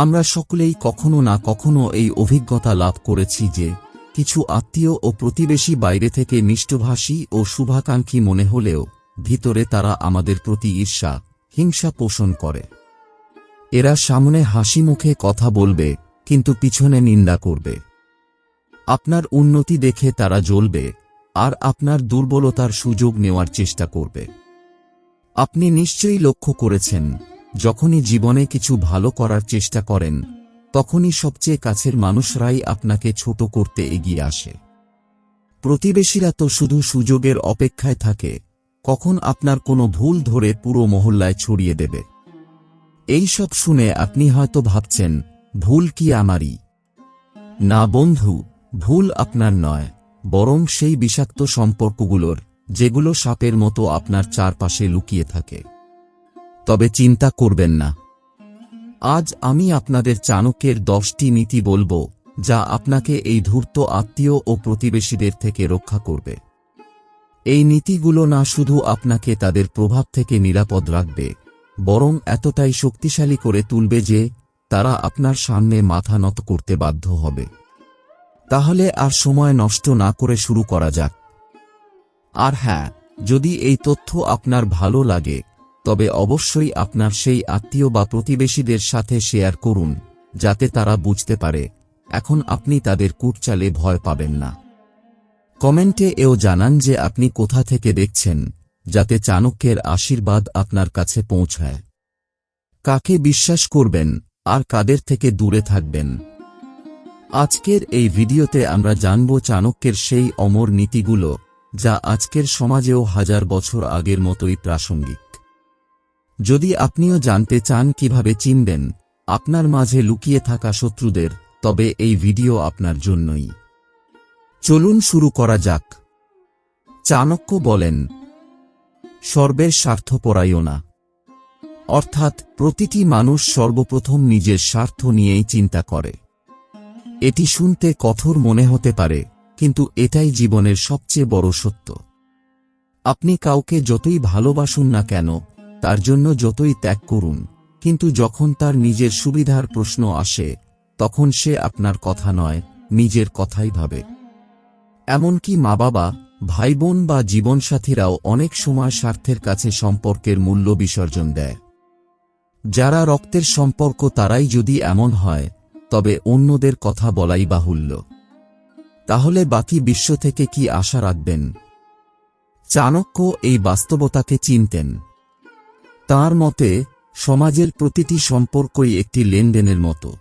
আমরা সকলেই কখনো না কখনো এই অভিজ্ঞতা লাভ করেছি যে, কিছু আত্মীয় ও প্রতিবেশী বাইরে থেকে মিষ্টভাষী ও শুভাকাঙ্ক্ষী মনে হলেও, ভিতরে তারা আমাদের প্রতি ঈর্ষা, হিংসা পোষণ করে। এরা সামনে হাসি মুখে কথা বলবে, কিন্তু পিছনে নিন্দা করবে। আপনার উন্নতি দেখে তারা জ্বলবে, আর আপনার দুর্বলতার সুযোগ নেওয়ার চেষ্টা করবে। আপনি নিশ্চয়ই লক্ষ্য করেছেন যখনই জীবনে কিছু ভালো করার চেষ্টা করেন, তখনই সবচেয়ে কাছের মানুষরাই আপনাকে ছোট করতে এগিয়ে আসে। প্রতিবেশীরা তো শুধু সুযোগের অপেক্ষায় থাকে, কখন আপনার কোনো ভুল ধরে পুরো মহল্লায় ছড়িয়ে দেবে। এই সব শুনে আপনি হয়তো ভাবছেন, ভুল কি আমারই? না বন্ধু, ভুল আপনার নয়, বরং সেই বিষাক্ত সম্পর্কগুলোর, যেগুলো সাপের মতো আপনার চারপাশে লুকিয়ে থাকে। তবে চিন্তা করবেন না। আজ আমি আপনাদের চাণক্যের দশটি নীতি বলব, যা আপনাকে এই ধূর্ত আত্মীয় ও প্রতিবেশীদের থেকে রক্ষা করবে। এই নীতিগুলো না শুধু আপনাকে তাদের প্রভাব থেকে নিরাপদ রাখবে, বরং এতটাই শক্তিশালী করে তুলবে যে, তারা আপনার সামনে মাথা নত করতে বাধ্য হবে। তাহলে আর সময় নষ্ট না করে শুরু করা যাক। আর হ্যাঁ যদি এই তথ্য আপনার ভালো লাগে তবে অবশ্যই আপনার সেই আত্মীয় বা প্রতিবেশীদের সাথে শেয়ার করুন, যাতে তারা বুঝতে পারে, এখন আপনি তাদের কুটচালে ভয় পাবেন না। কমেন্টে এও জানান যে আপনি কোথা থেকে দেখছেন, যাতে চাণক্যের আশীর্বাদ আপনার কাছে পৌঁছায়। কাকে বিশ্বাস করবেন, আর কাদের থেকে দূরে থাকবেন? আজকের এই ভিডিওতে আমরা জানব চাণক্যের সেই অমর নীতিগুলো, যা আজকের সমাজেও হাজার বছর আগের মতোই প্রাসঙ্গিক। যদি আপনিও জানতে চান কীভাবে চিনবেন আপনার মাঝে লুকিয়ে থাকা শত্রুদের, তবে এই ভিডিও আপনার জন্যই। চলুন শুরু করা যাক। চাণক্য বলেন, সর্বের স্বার্থপরায়ও না। অর্থাৎ প্রতিটি মানুষ সর্বপ্রথম নিজের স্বার্থ নিয়েই চিন্তা করে। এটি শুনতে কঠোর মনে হতে পারে, কিন্তু এটাই জীবনের সবচেয়ে বড় সত্য। আপনি কাউকে যতই ভালোবাসুন না কেন তার জন্য যতই ত্যাগ করুন, কিন্তু যখন তার নিজের সুবিধার প্রশ্ন আসে, তখন সে আপনার কথা নয়, নিজের কথাই ভাবে। এমনকি মা বাবা ভাই বোন বা জীবনসাথীরাও অনেক সময় স্বার্থের কাছে সম্পর্কের মূল্য বিসর্জন দেয়। যারা রক্তের সম্পর্ক তারাই যদি এমন হয়, তবে অন্যদের কথা বলাই বাহুল্য। তাহলে বাকি বিশ্ব থেকে কি আশা রাখবেন? চাণক্য এই বাস্তবতাকে চিনতেন। তার মতে, সমাজের প্রতিটি সম্পর্কই একটি লেনদেনের মতো।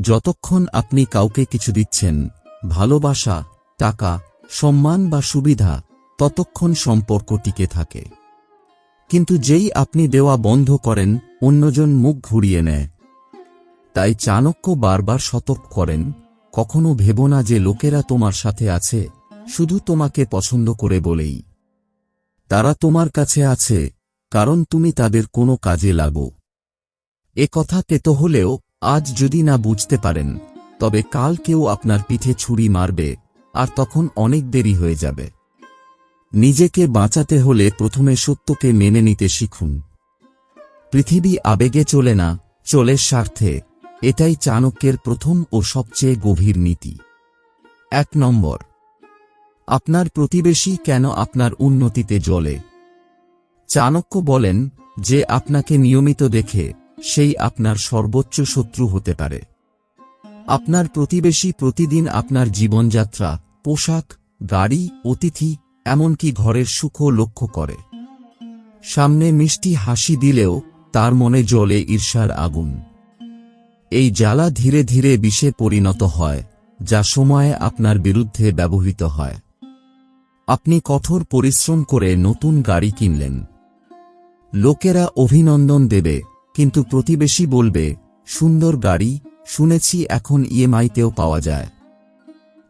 যতক্ষণ আপনি কাউকে কিছু দিচ্ছেন, ভালোবাসা, টাকা, সম্মান বা সুবিধা, ততক্ষণ সম্পর্ক টিকে থাকে। কিন্তু যেই আপনি দেওয়া বন্ধ করেন, অন্যজন মুখ ঘুরিয়ে নেয়। তাই চাণক্য বারবার সতর্ক করেন, কখনো ভেব না যে লোকেরা তোমার সাথে আছে, শুধু তোমাকে পছন্দ করে বলেই। তারা তোমার কাছে আছে কারণ তুমি তাদের কোনো কাজে লাগো। এ কথা তেতো হলেও, আজ যদি না বুঝতে পারেন, তবে কাল কেউ আপনার পিঠে ছুরি মারবে, আর তখন অনেক দেরি হয়ে যাবে। নিজেকে বাঁচাতে হলে প্রথমে সত্যকে মেনে নিতে শিখুন। পৃথিবী আবেগে চলে না, চলে স্বার্থে, এটাই চাণক্যের প্রথম ও সবচেয়ে গভীর নীতি। এক নম্বর। আপনার প্রতিবেশী কেন আপনার উন্নতিতে জ্বলে? চাণক্য বলেন যে আপনাকে নিয়মিত দেখে সেই আপনার সর্বোচ্চ শত্রু হতে পারে। আপনার প্রতিবেশী প্রতিদিন আপনার জীবনযাত্রা, পোশাক, গাড়ি, অতিথি, এমনকি ঘরের সুখ লক্ষ্য করে। সামনে মিষ্টি হাসি দিলেও তার মনে জ্বলে ঈর্ষার আগুন। এই জ্বালা ধীরে ধীরে বিষে পরিণত হয়, যা সময়ে আপনার বিরুদ্ধে ব্যবহৃত হয়। আপনি কঠোর পরিশ্রম করে নতুন গাড়ি কিনলেন। লোকেরা অভিনন্দন দেবে, কিন্তু প্রতিবেশী বলবে, সুন্দর গাড়ি, শুনেছি এখন ইএমআইতেও পাওয়া যায়।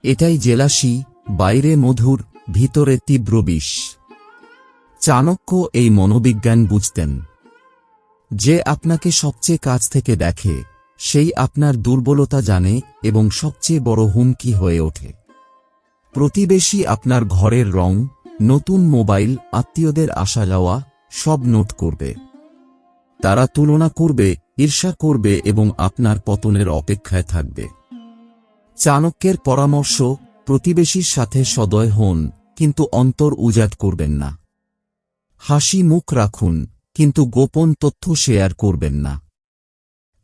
এটাই জেলাসি বাইরে মধুর, ভিতরে তীব্র বিষ। চাণক্য এই মনোবিজ্ঞান বুঝতেন। যে আপনাকে সবচেয়ে কাছ থেকে দেখে, সেই আপনার দুর্বলতা জানে এবং সবচেয়ে বড় হুমকি হয়ে ওঠে। প্রতিবেশী আপনার ঘরের রং, নতুন মোবাইল, আত্মীয়দের আসা যাওয়া সব নোট করবে। তারা তুলনা করবে, ঈর্ষা করবে এবং আপনার পতনের অপেক্ষায় থাকবে। চাণক্যের পরামর্শ, প্রতিবেশীর সাথে সদয় হন, কিন্তু অন্তর উজাট করবেন না। হাসি মুখ রাখুন, কিন্তু গোপন তথ্য শেয়ার করবেন না।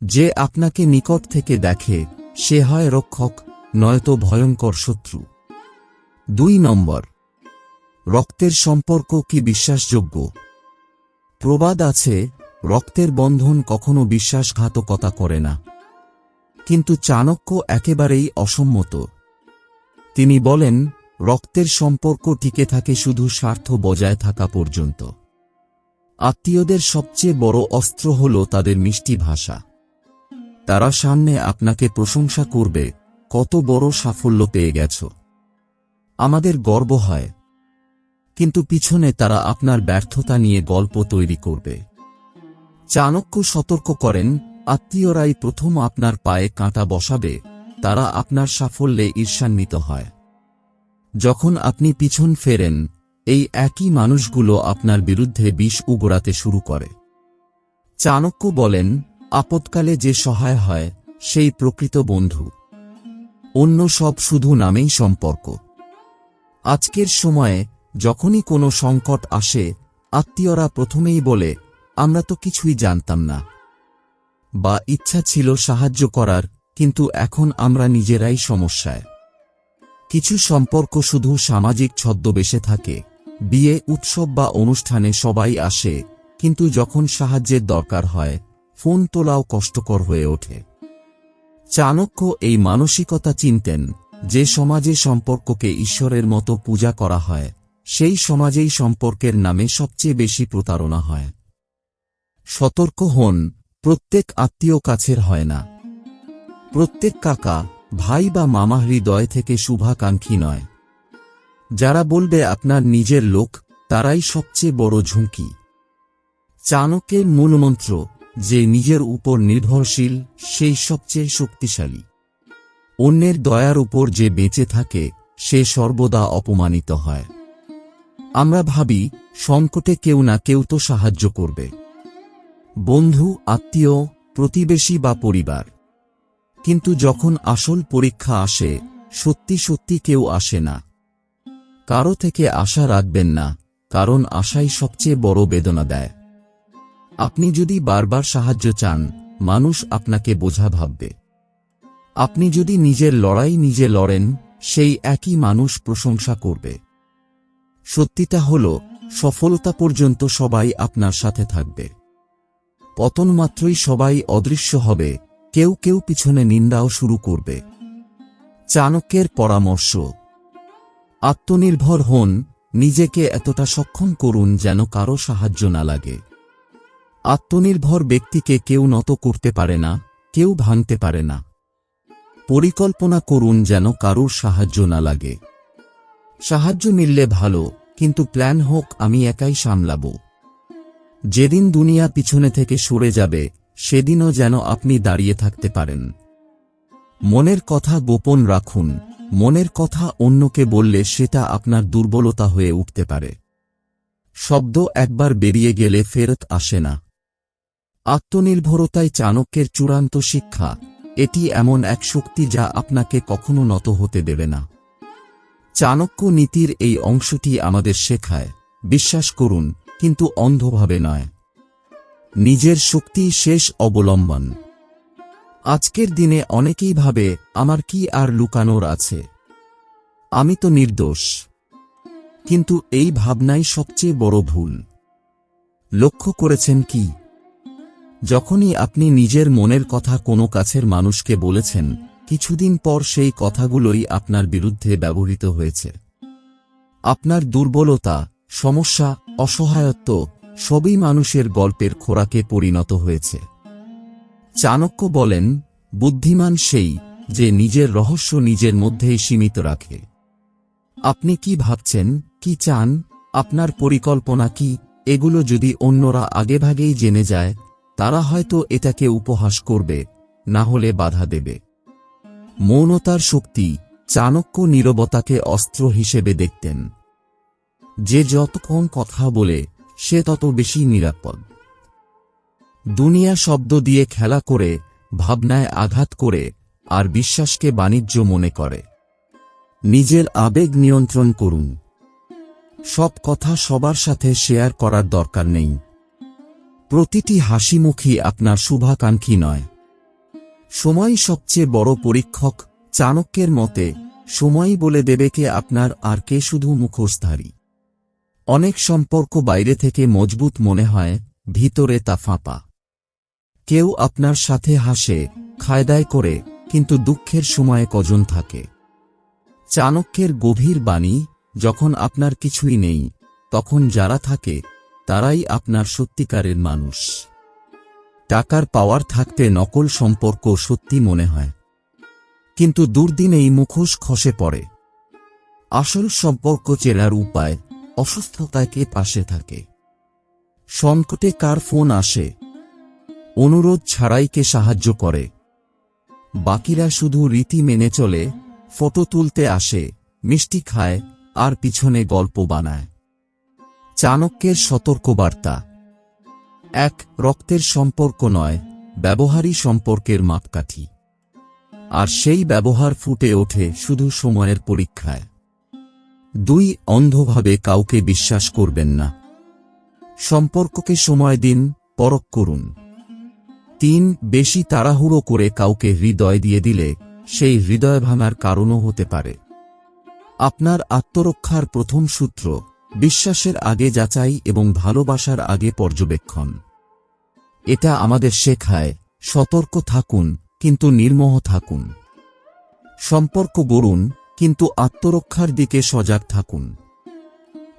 যে আপনাকে নিকট থেকে দেখে, সে হয় রক্ষক, নয়তো ভয়ঙ্কর শত্রু। দুই নম্বর, রক্তের সম্পর্ক কি বিশ্বাসযোগ্য? প্রবাদ আছে, রক্তের বন্ধন কখনো বিশ্বাসঘাতকতা করে না। কিন্তু চাণক্য একেবারেই অসম্মত। তিনি বলেন, রক্তের সম্পর্ক টিকে থাকে শুধু স্বার্থ বজায় থাকা পর্যন্ত। আত্মীয়দের সবচেয়ে বড় অস্ত্র হল তাদের মিষ্টি ভাষা। তারা সামনে আপনাকে প্রশংসা করবে, কত বড় সাফল্য পেয়ে গেছ। আমাদের গর্ব হয় কিন্তু পিছনে তারা আপনার ব্যর্থতা নিয়ে গল্প তৈরি করবে। চাণক্য সতর্ক করেন, আত্মীয়রাই প্রথম আপনার পায়ে কাঁটা বসাবে, তারা আপনার সাফল্যে ঈর্ষান্বিত হয়। যখন আপনি পিছন ফেরেন, এই একই মানুষগুলো আপনার বিরুদ্ধে বিষ উগড়াতে শুরু করে। চাণক্য বলেন, আপৎকালে যে সহায় হয়, সেই প্রকৃত বন্ধু। অন্য সব শুধু নামেই সম্পর্ক। আজকের সময়ে যখনই কোনো সংকট আসে, আত্মীয়রা প্রথমেই বলে, আমরা তো কিছুই জানতাম না। বা, ইচ্ছা ছিল সাহায্য করার, কিন্তু এখন আমরা নিজেরাই সমস্যায়। কিছু সম্পর্ক শুধু সামাজিক ছদ্মবেশে থাকে। বিয়ে, উৎসব বা অনুষ্ঠানে সবাই আসে, কিন্তু যখন সাহায্যের দরকার হয়, ফোন তোলাও কষ্টকর হয়ে ওঠে। চাণক্য এই মানসিকতা চিনতেন, যে সমাজে সম্পর্ককে ঈশ্বরের মতো পূজা করা হয় সেই সমাজেই সম্পর্কের নামে সবচেয়ে বেশি প্রতারণা হয়। সতর্ক হন, প্রত্যেক আত্মীয় কাছের হয় না। প্রত্যেক কাকা, ভাই বা মামা হৃদয় থেকে শুভাকাঙ্ক্ষী নয়। যারা বলবে আপনার নিজের লোক, তারাই সবচেয়ে বড় ঝুঁকি। চাণক্যের মূলমন্ত্র, যে নিজের উপর নির্ভরশীল, সেই সবচেয়ে শক্তিশালী। অন্যের দয়ার উপর যে বেঁচে থাকে, সে সর্বদা অপমানিত হয়। আমরা ভাবি, সংকটে কেউ না কেউ তো সাহায্য করবে। বন্ধু, আত্মীয়, প্রতিবেশী বা পরিবার। কিন্তু যখন আসল পরীক্ষা আসে, সত্যি সত্যি কেউ আসে না। কারও থেকে আশা রাখবেন না, কারণ আশাই সবচেয়ে বড় বেদনা দেয়। আপনি যদি বারবার সাহায্য চান, মানুষ আপনাকে বোঝা ভাববে। আপনি যদি নিজের লড়াই নিজে লড়েন, সেই একই মানুষ প্রশংসা করবে। সত্যিটা হল, সফলতা পর্যন্ত সবাই আপনার সাথে থাকবে। পতন মাত্রই সবাই অদৃশ্য হবে, কেউ কেউ পিছনে নিন্দাও শুরু করবে। চাণক্যের পরামর্শ, আত্মনির্ভর হন, নিজেকে এতটা সক্ষম করুন যেন কারও সাহায্য না লাগে। আত্মনির্ভর ব্যক্তিকে কেউ নত করতে পারে না, কেউ ভাঙতে পারে না। পরিকল্পনা করুন যেন কারোর সাহায্য না লাগে। সাহায্য মিললে ভালো কিন্তু প্ল্যান হোক, আমি একাই সামলাব। যেদিন দুনিয়া পিছনে থেকে সরে যাবে, সেদিনও যেন আপনি দাঁড়িয়ে থাকতে পারেন। মনের কথা গোপন রাখুন, মনের কথা অন্যকে বললে সেটা আপনার দুর্বলতা হয়ে উঠতে পারে। শব্দ একবার বেরিয়ে গেলে ফেরত আসে না। আত্মনির্ভরতায় চাণক্যের চূড়ান্ত শিক্ষা, এটি এমন এক শক্তি যা আপনাকে কখনো নত হতে দেবে না। চাণক্য নীতির এই অংশটি আমাদের শেখায়। বিশ্বাস করুন, কিন্তু অন্ধভাবে নয়। নিজের শক্তি শেষ অবলম্বন। আজকের দিনে অনেকেই ভাবে, আমার কি আর লুকানোর আছে? আমি তো নির্দোষ। কিন্তু এই ভাবনাই সবচেয়ে বড় ভুল। লক্ষ্য করেছেন কি? যখনই আপনি নিজের মনের কথা কোনো কাছের মানুষকে বলেছেন কিছুদিন পর সেই কথাগুলোই আপনার বিরুদ্ধে ব্যবহৃত হয়েছে। আপনার দুর্বলতা, সমস্যা, অসহায়ত্ব, সবই মানুষের গল্পের খোরাকে পরিণত হয়েছে। চাণক্য বলেন, বুদ্ধিমান সেই যে নিজের রহস্য নিজের মধ্যেই সীমিত রাখে। আপনি কি ভাবছেন, কি চান, আপনার পরিকল্পনা কি, এগুলো যদি অন্যরা আগেভাগেই জেনে যায়, তারা হয়তো এটাকে উপহাস করবে, না হলে বাধা দেবে। মৌনতার শক্তি চাণক্য নীরবতাকে অস্ত্র হিসেবে দেখতেন। যে যত কম কথা বলে, সে তত বেশি নিরাপদ। দুনিয়া শব্দ দিয়ে খেলা করে, ভাবনায় আঘাত করে আর বিশ্বাসকে বাণিজ্য মনে করে। নিজের আবেগ নিয়ন্ত্রণ করুন। সব কথা সবার সাথে শেয়ার করার দরকার নেই। প্রতিটি হাসিমুখী আপনার শুভাকাঙ্ক্ষী নয়। সময় সবচেয়ে বড় পরীক্ষক চাণক্যের মতে সময়ই বলে দেবে কে আপনার আর কে শুধু মুখোশধারী। অনেক সম্পর্ক বাইরে থেকে মজবুত মনে হয়, ভিতরে তা ফাঁপা। কেউ আপনার সাথে হাসে, খায়দায় করে, কিন্তু দুঃখের সময়ে কজন থাকে। চাণক্যের গভীর বাণী, যখন আপনার কিছুই নেই, তখন যারা থাকে, তারাই আপনার সত্যিকারের মানুষ। টাকার পাওয়ার থাকতে নকল সম্পর্ক সত্যি মনে হয়। কিন্তু দুর্দিনেই মুখোশ খসে পড়ে। আসল সম্পর্ক চেনার উপায় অসুস্থতাকে পাশে থাকে। সংকটে কার ফোন আসে? অনুরোধ ছাড়াই কে সাহায্য করে? বাকিরা শুধু রীতি মেনে চলে, ফটো তুলতে আসে, মিষ্টি খায়, আর পিছনে গল্প বানায়। চাণক্যের সতর্কবার্তা। এক, রক্তের সম্পর্ক নয়, ব্যবহারই সম্পর্কের মাপকাঠি। আর সেই ব্যবহার ফুটে ওঠে শুধু সময়ের পরীক্ষায়। দুই, অন্ধভাবে কাউকে বিশ্বাস করবেন না। সম্পর্ককে সময় দিন পরক করুন। তিন, বেশি তাড়াহুড়ো করে কাউকে হৃদয় দিয়ে দিলে সেই হৃদয় ভাঙার কারণও হতে পারে। আপনার আত্মরক্ষার প্রথম সূত্র বিশ্বাসের আগে যাচাই এবং ভালোবাসার আগে পর্যবেক্ষণ। এটা আমাদের শেখায়, সতর্ক থাকুন, কিন্তু নির্মোহ থাকুন। সম্পর্ক গড়ুন, কিন্তু আত্মরক্ষার দিকে সজাগ থাকুন।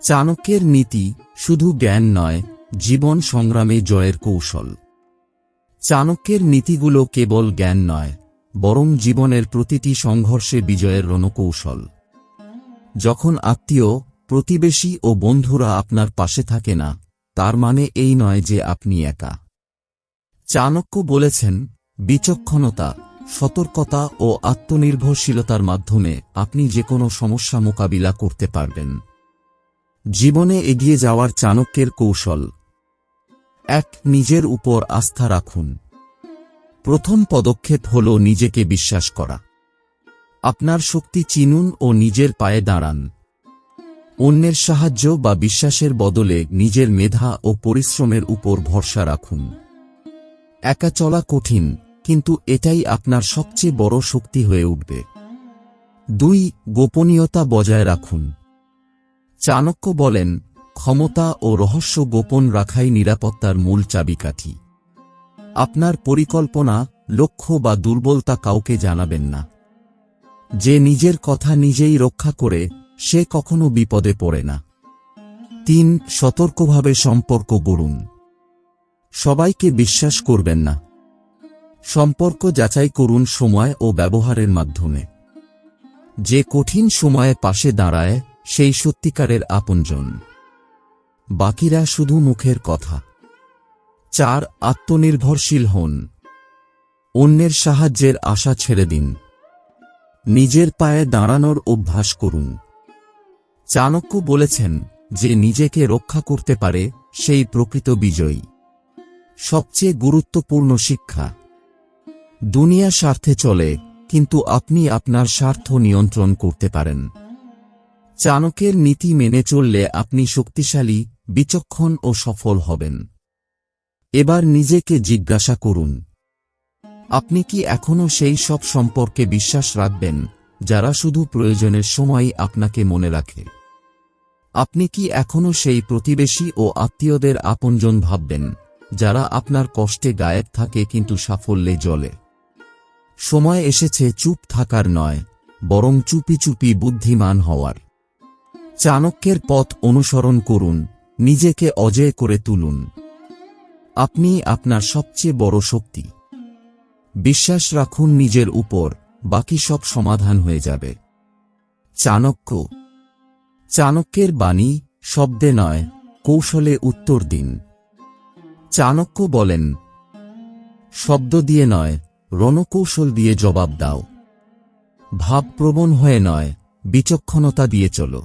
চাণক্যের নীতি শুধু জ্ঞান নয়, জীবন সংগ্রামে জয়ের কৌশল। চাণক্যের নীতিগুলো কেবল জ্ঞান নয়, বরং জীবনের প্রতিটি সংঘর্ষে বিজয়ের রণকৌশল। যখন আত্মীয় প্রতিবেশী ও বন্ধুরা আপনার পাশে থাকে না, তার মানে এই নয় যে আপনি একা। চাণক্য বলেছেন, বিচক্ষণতা, সতর্কতা ও আত্মনির্ভরশীলতার মাধ্যমে আপনি যে কোনো সমস্যা মোকাবিলা করতে পারবেন। জীবনে এগিয়ে যাওয়ার চাণক্যের কৌশল। এক, নিজের উপর আস্থা রাখুন। প্রথম পদক্ষেপ হল নিজেকে বিশ্বাস করা। আপনার শক্তি চিনুন ও নিজের পায়ে দাঁড়ান। অন্যের সাহায্য বা বিশ্বাসের বদলে নিজের মেধা ও পরিশ্রমের উপর ভরসা রাখুন। একা চলা কঠিন, কিন্তু এটাই আপনার সবচেয়ে বড় শক্তি হয়ে উঠবে। দুই, গোপনীয়তা বজায় রাখুন। চাণক্য বলেন, ক্ষমতা ও রহস্য গোপন রাখাই নিরাপত্তার মূল চাবিকাঠি। আপনার পরিকল্পনা, লক্ষ্য বা দুর্বলতা কাউকে জানাবেন না। যে নিজের কথা নিজেই রক্ষা করে সে কখনো বিপদে পড়ে না। তিন, সতর্কভাবে সম্পর্ক গড়ুন। সবাইকে বিশ্বাস করবেন না। সম্পর্ক যাচাই করুন সময় ও ব্যবহারের মাধ্যমে। যে কঠিন সময়ে পাশে দাঁড়ায়, সেই সত্যিকারের আপনজন। বাকিরা শুধু মুখের কথা। চার, আত্মনির্ভরশীল হন। অন্যের সাহায্যের আশা ছেড়ে দিন। নিজের পায়ে দাঁড়ানোর অভ্যাস করুন। চাণক্য বলেছেন যে নিজেকে রক্ষা করতে পারে সেই প্রকৃত বিজয়ী। সবচেয়ে গুরুত্বপূর্ণ শিক্ষা। দুনিয়া স্বার্থে চলে, কিন্তু আপনি আপনার স্বার্থ নিয়ন্ত্রণ করতে পারেন। চাণকের নীতি মেনে চললে আপনি শক্তিশালী, বিচক্ষণ ও সফল হবেন। এবার নিজেকে জিজ্ঞাসা করুন, আপনি কি এখনও সেই সব সম্পর্কে বিশ্বাস রাখবেন, যারা শুধু প্রয়োজনের সময় আপনাকে মনে রাখে? আপনি কি এখনও সেই প্রতিবেশী ও আত্মীয়দের আপনজন ভাববেন, যারা আপনার কষ্টে গায়েব থাকে কিন্তু সাফল্যে জ্বলে? সময় এসেছে চুপ থাকার নয়, বরং চুপি চুপি বুদ্ধিমান হওয়ার। চাণক্যের পথ অনুসরণ করুন, নিজেকে অজয় করে তুলুন। আপনি আপনার সবচেয়ে বড় শক্তি। বিশ্বাস রাখুন নিজের উপর, বাকি সব সমাধান হয়ে যাবে। চাণক্য চাণক্যের বাণী শব্দে নয়, কৌশলে উত্তর দিন। চাণক্য বলেন, শব্দ দিয়ে নয়, রণকৌশল দিয়ে জবাব দাও। ভাবপ্রবণ হয়ে নয়, বিচক্ষণতা দিয়ে চলো।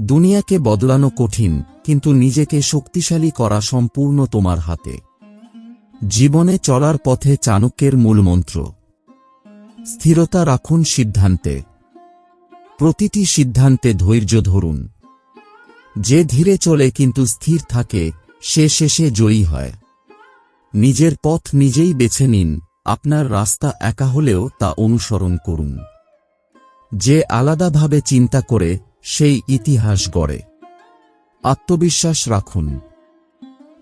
দুনিয়াকে বদলানো কঠিন, কিন্তু নিজেকে শক্তিশালী করা সম্পূর্ণ তোমার হাতে। জীবনে চলার পথে চাণক্যের মূলমন্ত্র স্থিরতা রাখুন সিদ্ধান্তে। প্রতিটি সিদ্ধান্তে ধৈর্য ধরুন। যে ধীরে চলে কিন্তু স্থির থাকে, সে শেষে জয়ী হয়। নিজের পথ নিজেই বেছে নিন, আপনার রাস্তা একা হলেও তা অনুসরণ করুন। যে আলাদাভাবে চিন্তা করে, সেই ইতিহাস গড়ে। আত্মবিশ্বাস রাখুন।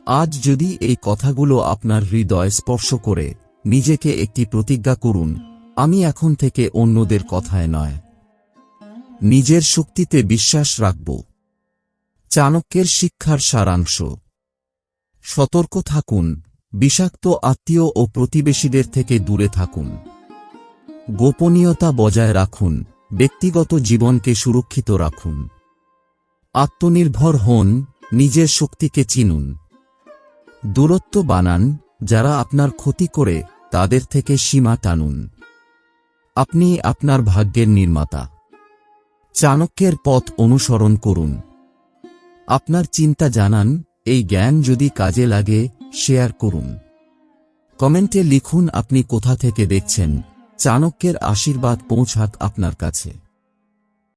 আজ যদি এই কথাগুলো আপনার হৃদয় স্পর্শ করে, নিজেকে একটি প্রতিজ্ঞা করুন, আমি এখন থেকে অন্যদের কথায় নয়। নিজের শক্তিতে বিশ্বাস রাখব। চাণক্যের শিক্ষার সারাংশ। সতর্ক থাকুন, বিষাক্ত আত্মীয় ও প্রতিবেশীদের থেকে দূরে থাকুন। গোপনীয়তা বজায় রাখুন, ব্যক্তিগত জীবনকে সুরক্ষিত রাখুন। আত্মনির্ভর হন, নিজের শক্তিকে চিনুন। দূরত্ব বানান, যারা আপনার ক্ষতি করে, তাদের থেকে সীমা টানুন। আপনি আপনার ভাগ্যের নির্মাতা। চাণক্যের পথ অনুসরণ করুন। আপনার চিন্তা জানান, এই জ্ঞান যদি কাজে লাগে, শেয়ার করুন। কমেন্টে লিখুন আপনি কোথা থেকে দেখছেন। চাণক্যের আশীর্বাদ পৌঁছাক আপনার কাছে।